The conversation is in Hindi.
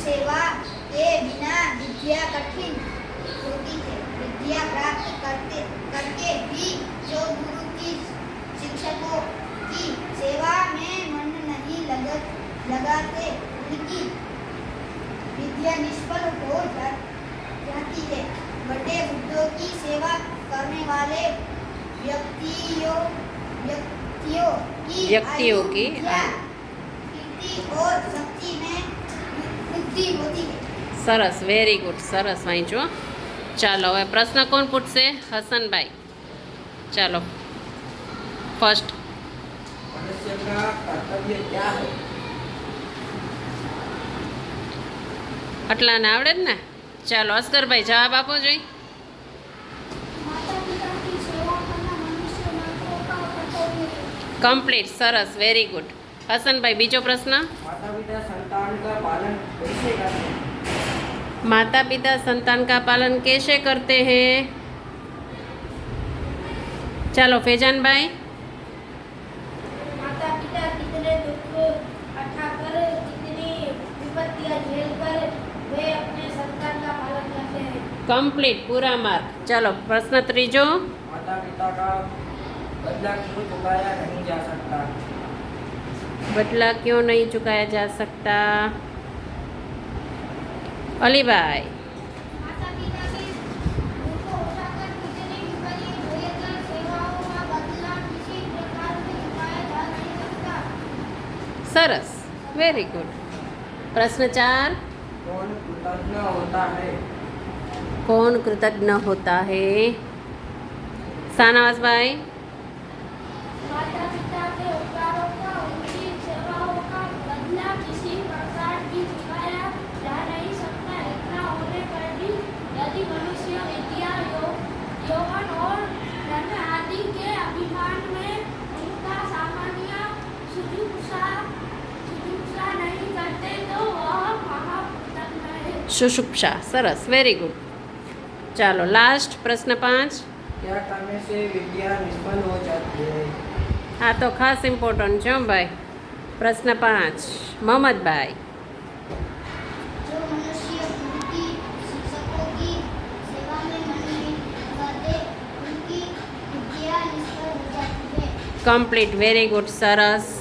सेवा के बिना विद्या कठिन होती है। विद्या प्राप्त करते करके भी जो गुरु की शिक्षकों की सेवा में मन नहीं लग लगाते उनकी विद्या निष्फल हो जा, जाती है। बड़े बुद्धों की सेवा करने वाले व्यक्तियों व्यक्तियों की व्यक्तियों की और शक्ति में સરસ વેરી ગુડ સરસ વાંચો ચાલો હવે પ્રશ્ન કોણ પૂછશે હસનભાઈ ચાલો ફર્સ્ટ આટલાને આવડે જ ને ચાલો અસ્કરભાઈ જવાબ આપો જોઈ કમ્પ્લીટ સરસ વેરી ગુડ હસનભાઈ બીજો પ્રશ્ન माता पिता संतान का पालन कैसे करते हैं माता पिता संतान का पालन कैसे करते हैं चलो फैजान भाई माता पिता कितने दुख उठाकर कितनी विपत्तियां झेलकर वे अपने संतान का पालन करते हैं कंप्लीट पूरा मार्क चलो प्रश्न त्रीजो माता पिता का बदला क्यों चुकाया नहीं जा सकता बदला क्यों नहीं चुकाया जा सकता? अली भाई माता पिता के दुख उठाकर कितनी विपत्तियाँ झेलकर सेवाओं का बदला किसी प्रकार से चुकाया जा नहीं सकता सरस वेरी गुड प्रश्न चार। कौन कृतज्ञ होता है? कौन कृतज्ञ होता है? सानवास भाई સુષુપ્ષા સરસ. વેરી ગુડ ચાલો લાસ્ટ પ્રશ્ન પાંચ. હા તો ખાસ ઇમ્પોર્ટન્ટ છે ભાઈ. પ્રશ્ન પાંચ. મહમદભાઈ કમ્પ્લીટ વેરી ગુડ સરસ.